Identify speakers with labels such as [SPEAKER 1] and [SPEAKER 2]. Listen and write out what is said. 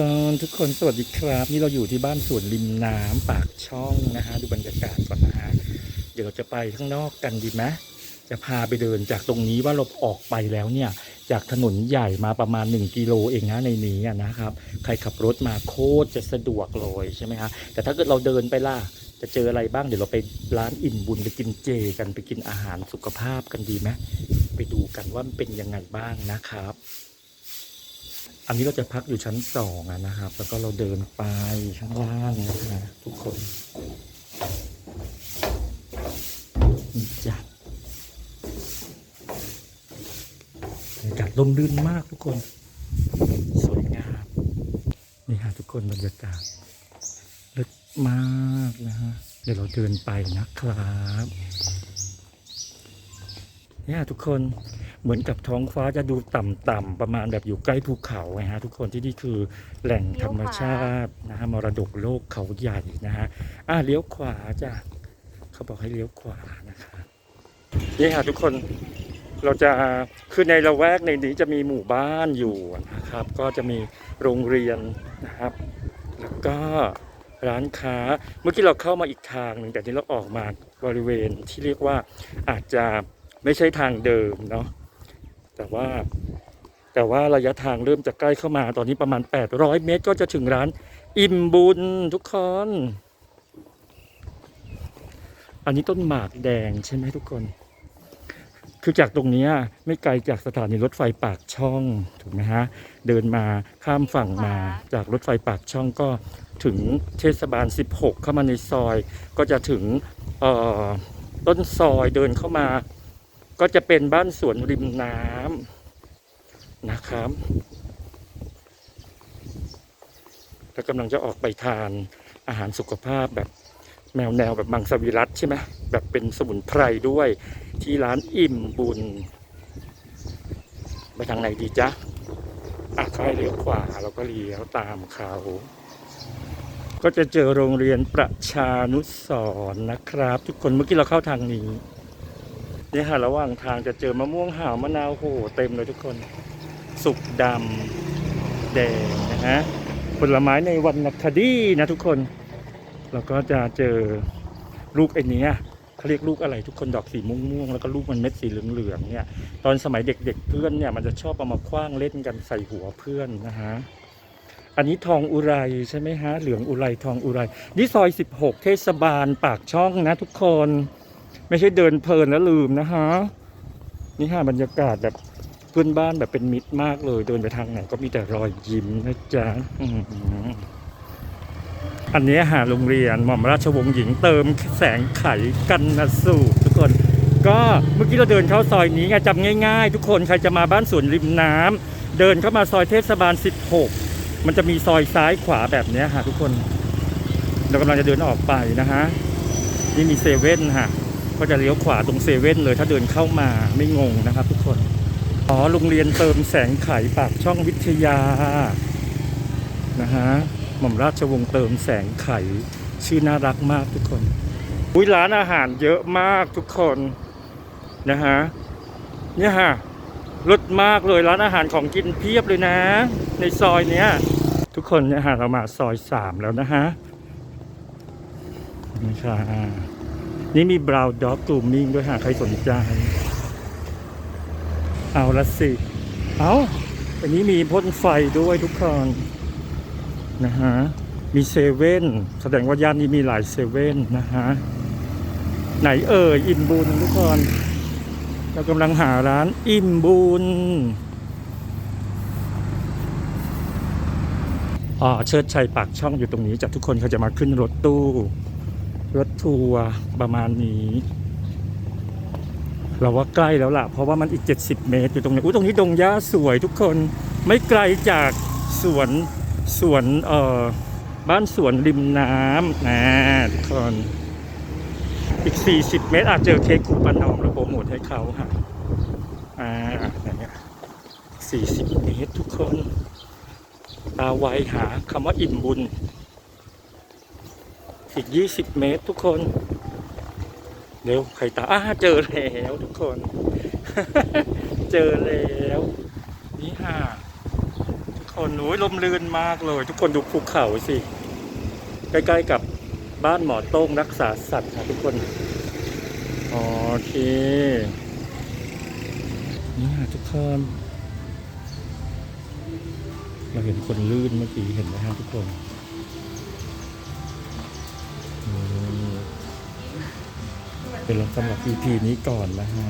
[SPEAKER 1] เอ่อทุกคนสวัสดีครับ นี่เราอยู่ที่บ้านสวนริมน้ำปากช่องนะฮะดูบรรยากาศก่อนนะฮะเดี๋ยวเราจะไปข้างนอกกันดีไหมจะพาไปเดินจากตรงนี้ว่าเราออกไปแล้วเนี่ย จากถนนใหญ่มาประมาณ 1 กิโลเองนะในนี้นะครับ ใครขับรถมาโคตรจะสะดวกเลยใช่ไหมฮะแต่ถ้าเกิดเราเดินไปล่ะจะเจออะไรบ้างเดี๋ยวเราไปร้านอิ่มบุญไปกินเจกันไปกินอาหารสุขภาพกันดีไหมไปดูกันว่ามันเป็นยังไงบ้างนะครับ อันนี้เราจะพักอยู่ชั้นสองนะครับ แล้วก็เราเดินไปข้างล่างนะฮะทุกคนนี่จ้ะบรรยากาศร่มรื่นมากทุกคน สวยงาม นี่ฮะทุกคนบรรยากาศลึกมากนะฮะ เดี๋ยวเราเดินไปนะครับเนี่ยทุกคน เหมือนกับท้องฟ้าจะดูต่ำๆประมาณแบบอยู่ใกล้ภูเขาไงฮะทุกคนที่นี่คือแหล่งธรรมชาตินะฮะมรดกโลกเขาใหญ่นะฮะอะเลี้ยวขวาจ้ะเขาบอกให้เลี้ยวขวานะครับนี่ค่ะทุกคนเราจะคือในละแวกในนี้จะมีหมู่บ้านอยู่นะครับ ก็จะมีโรงเรียนนะครับ แล้วก็ร้านค้าเมื่อกี้เราเข้ามาอีกทางหนึ่งแต่ที่เราออกมาบริเวณที่เรียกว่าอาจจะไม่ใช่ทางเดิมเนาะ แต่ว่าแต่ว่าระยะทางเริ่มจะใกล้เข้ามาตอนนี้ประมาณ 800 เมตร ก็จะถึงร้านอิ่มบุญทุกคน อันนี้ต้นหมากแดงใช่ไหมทุกคน คือจากตรงเนี้ยไม่ไกลจากสถานีรถไฟปากช่องถูกไหมฮะ เดินมาข้ามฝั่งมาจากรถไฟปากช่องก็ถึงเทศบาล 16 เข้ามาในซอย ก็จะถึงเอ่อต้นซอยเดินเข้ามา ก็จะเป็นบ้านสวนริมน้ำนะครับแล้วกำลังจะออกไปทานอาหารสุขภาพแบบแนวแนวแบบมังสวิรัตใช่ไหมแบบเป็นสมุนไพรด้วยที่ร้านอิ่มบุญ ไปทางไหนดีจ๊ะอะเขาให้เลี้ยวขวาเราก็เลี้ยวตามเขา ก็จะเจอโรงเรียนประชานุสรณ์นะครับ ทุกคนเมื่อกี้เราเข้าทางนี้ นี่ค่ะระหว่างทางจะเจอมะม่วงหาวมะนาวโหเต็มเลยทุกคน สุกดำแดงนะฮะผลไม้ในวันนคดีนะทุกคนแล้วก็จะเจอลูกไอ้เนี้ยเขาเรียกลูกอะไรทุกคนดอกสีม่วงๆแล้วก็ลูกมันเม็ดสีเหลืองๆเนี่ย ตอนสมัยเด็กๆเพื่อนเนี่ยมันจะชอบเอามาคว้างเล่นกันใส่หัวเพื่อนนะฮะอันนี้ทองอุไรใช่ไหมฮะเหลืองอุไรทองอุไรนี่ซอย 16 เทศบาลปากช่องนะทุกคน ไม่ใช่เดินเพลินแล้วลืมนะฮะนี่ฮะบรรยากาศแบบเพื่อนบ้านแบบเป็นมิตรมากเลย เดินไปทางไหนก็มีแต่รอยยิ้มนะจ๊ะอันนี้หาโรงเรียนหม่อมราชวงศ์หญิงเติมแสงไขกันนสูตรทุกคน ก็เมื่อกี้เราเดินเข้าซอยนี้ไงจำง่าย ๆ ทุกคนใครจะมาบ้านสวนริมน้ำเดินเข้ามาซอยเทศบาล 16 มันจะมีซอยซ้ายขวาแบบนี้ยฮะทุกคน เรากำลังจะเดินออกไปนะฮะนี่มีเซเว่นฮะ ก็จะเลี้ยวขวาตรงเซเว่นเลยถ้าเดินเข้ามาไม่งงนะครับทุกคน อ๋อโรงเรียนเติมแสงไขปากช่องวิทยา นะฮะ หม่อมราชวงศ์เติมแสงไขชื่อน่ารักมากทุกคน อุ้ยร้านอาหารเยอะมากทุกคน นะฮะ เนี่ยฮะรสมากเลยร้านอาหารของกินเพียบเลยนะ ในซอยเนี้ย ทุกคนเนี่ยฮะเรามาซอยสามแล้วนะฮะนี่ค่ะ นี่มีบราวด็อกกลุ่มมิ่งด้วยหากใครสนใจ เอาละสิ เอาอันนี้มีพ่นไฟด้วยทุกคนนะฮะ มีเซเว่นแสดงว่าย่านนี้มีหลายเซเว่นนะฮะ ไหนเอ่ยอิ่มบุญทุกคนเรากำลังหาร้านอิ่มบุญอ๋อเชิดชัยปากช่องอยู่ตรงนี้จากทุกคนเขาจะมาขึ้นรถตู้ รถทัวร์ประมาณนี้ เราว่าใกล้แล้วล่ะ เพราะว่ามันอีก 70 เมตร อยู่ตรงนี้ อุ้ยตรงนี้ดงหญ้าสวยทุกคน ไม่ไกลจากสวนสวนเอ่อบ้านสวนริมน้ำนะทุกคน อีก 40 เมตร อาจเจอเค้กคูปานอมเราโปรโมทให้เขาค่ะอ่าอย่างเงี้ย40 เมตรทุกคน ตาไวหาคำว่าอิ่มบุญ อีก 20 เมตรทุกคนเร็วใครตาอ้าเจอแล้วทุกคน เจอแล้ว นี่ค่ะทุกคนโอ้ยลมลื่นมากเลย ทุกคนดูภูเขาสิ ใกล้ๆกับบ้านหมอโต้งรักษาสัตว์ค่ะทุกคน โอเค นี่ค่ะทุกคนเราเห็นคนลื่นเมื่อกี้เห็นไหมฮะทุกคน เป็นสำหรับ EP นี้ก่อนนะฮะ